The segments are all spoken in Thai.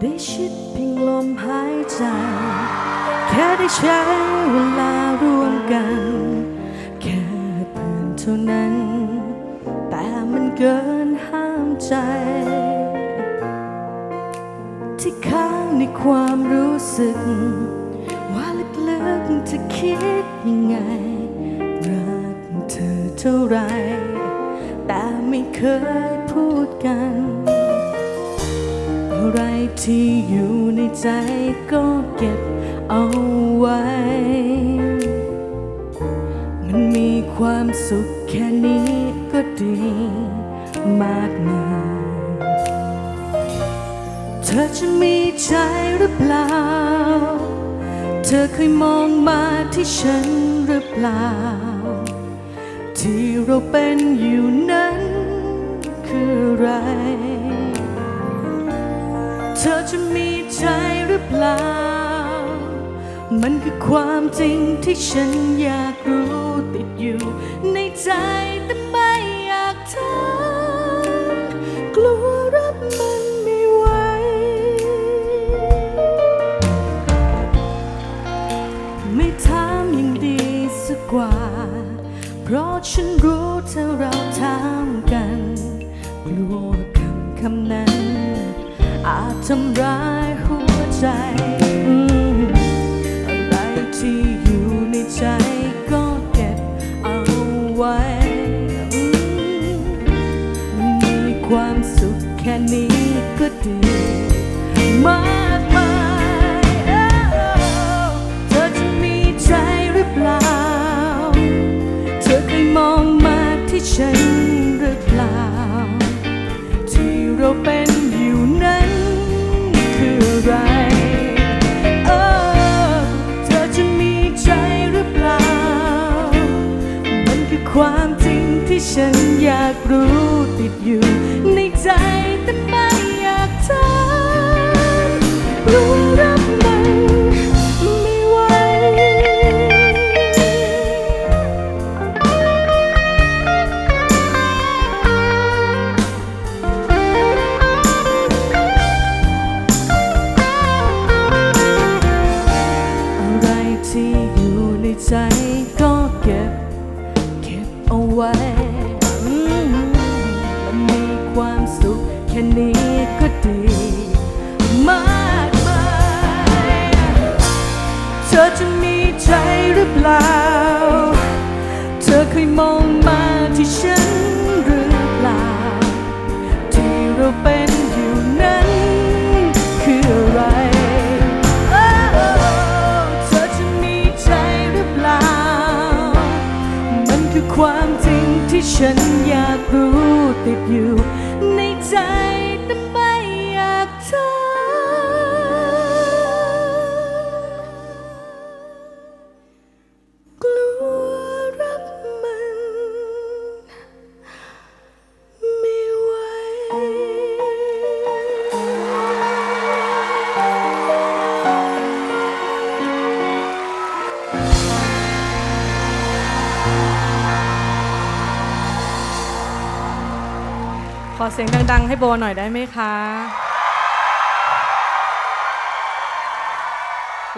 ได้ชิดเพียงลมหายใจ แค่ได้ใช้เวลาร่วมกัน แค่เพื่อนเท่านั้น แต่มันเกินห้ามใจ ที่ค้างในความรู้สึก ว่าลึกๆเธอคิดยังไง รักเธอเท่าไร แต่ไม่เคยพูดกัน อะไรที่อยู่ในใจก็เก็บเอาไว้ มันมีความสุขแค่นี้ก็ดีมากมาย เธอจะมีใจหรือเปล่า เธอเคยมองมาที่ฉันหรือเปล่า ที่เราเป็นอยู่นั้นคืออะไร เธอจะมีใจหรือเปล่า มันคือความจริงที่ฉันอยากรู้ติดอยู่ในใจแต่ไม่อยากถามกลัวรับมันไม่ไหว ไม่ถามยังดีสักกว่า เพราะฉันรู้ถ้าเราถามกันกลัวคำคำนั้น อาจทำร้ายหัวใจ ฉันอยากรู้ติดอยู่ในใจ ความสุขแค่นี้ก็ดีมากมายเธอจะมีใจหรือเปล่า เธอเคยมองมาที่ฉันหรือเปล่า ที่เราเป็นอยู่นั้นคืออะไรเธอจะมีใจหรือเปล่ามันคือความจริงที่ฉัน อเสียงดัง ๆ ให้โบหน่อยได้ไหมคะ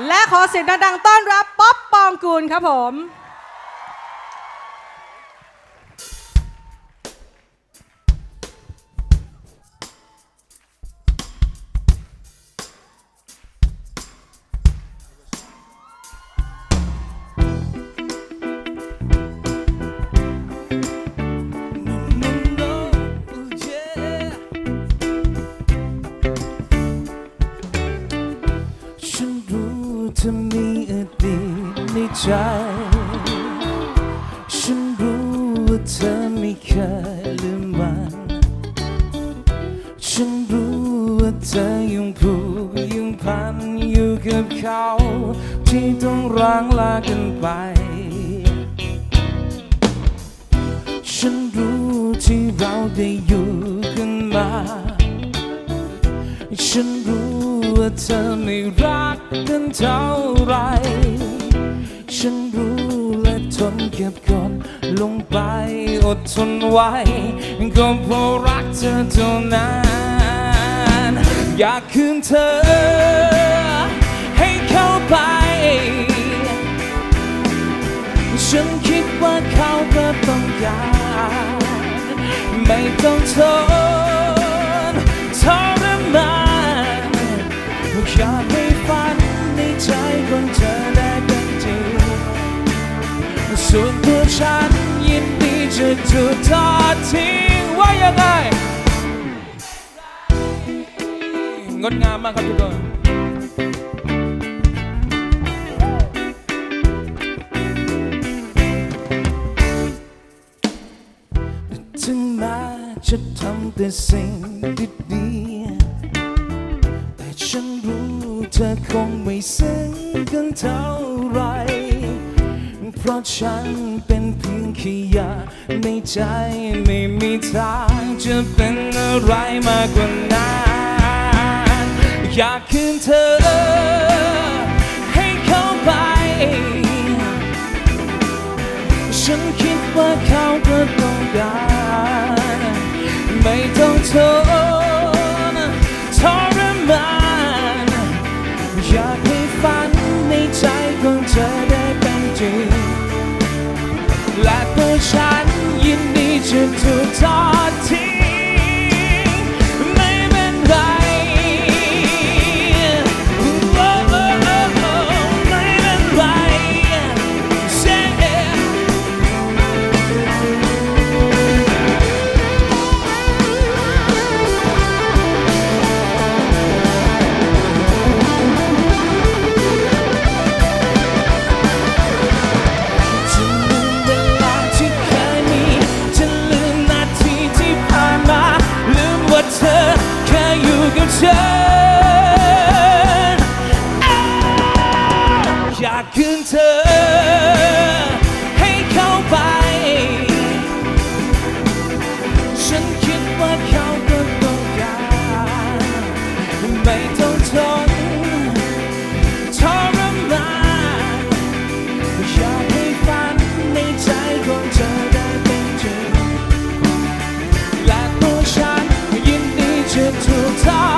และขอเสียงดัง ๆ ต้อนรับป๊อปปองกูลครับผม ใจ ฉันรู้ว่าเธอไม่เคยลืมมัน ฉันรู้ว่าเธอยังผูกยังพันอยู่กับเขา ที่ต้องร้างลากันไป ฉันรู้ที่เราได้อยู่กันมา ฉันรู้ว่าเธอไม่รักกันเท่าไร ฉันรู้และทนเก็บกดลงไปอดทนไว้ ก็เพราะรักเธอเท่านั้น อยากคืนเธอ ให้เข้าไป ฉันคิดว่าเขาก็ต้องการไม่ต้องทนทรมานอยากให้ฝันในใจของเธอได้เป็นจริง ส่วนตัวฉันยินดีจะถูกทอดทิ้งว่ายังไง งดงามมากครับทุกคนถึงแม้จะทำแต่สิ่งดีๆแต่ฉันรู้เธอคงไม่ซึ้งกันเท่าไหร เพราะฉันเป็นเพียงขี้ยาในใจไม่มีทางจะเป็นอะไรมากกว่านั้นอยากคืนเธอ ให้เข้าไป ฉันคิดว่า ฉันยินดีจะถูกทอดทิ้ง ฉันอยากคืนเธอให้เขาไป ฉันคิดว่าเขาก็ต้องการไม่ต้องทนทรมานอยากให้ฝันในใจของเธอได้เป็นจริงและตัวฉันยินดีจะถูกทอ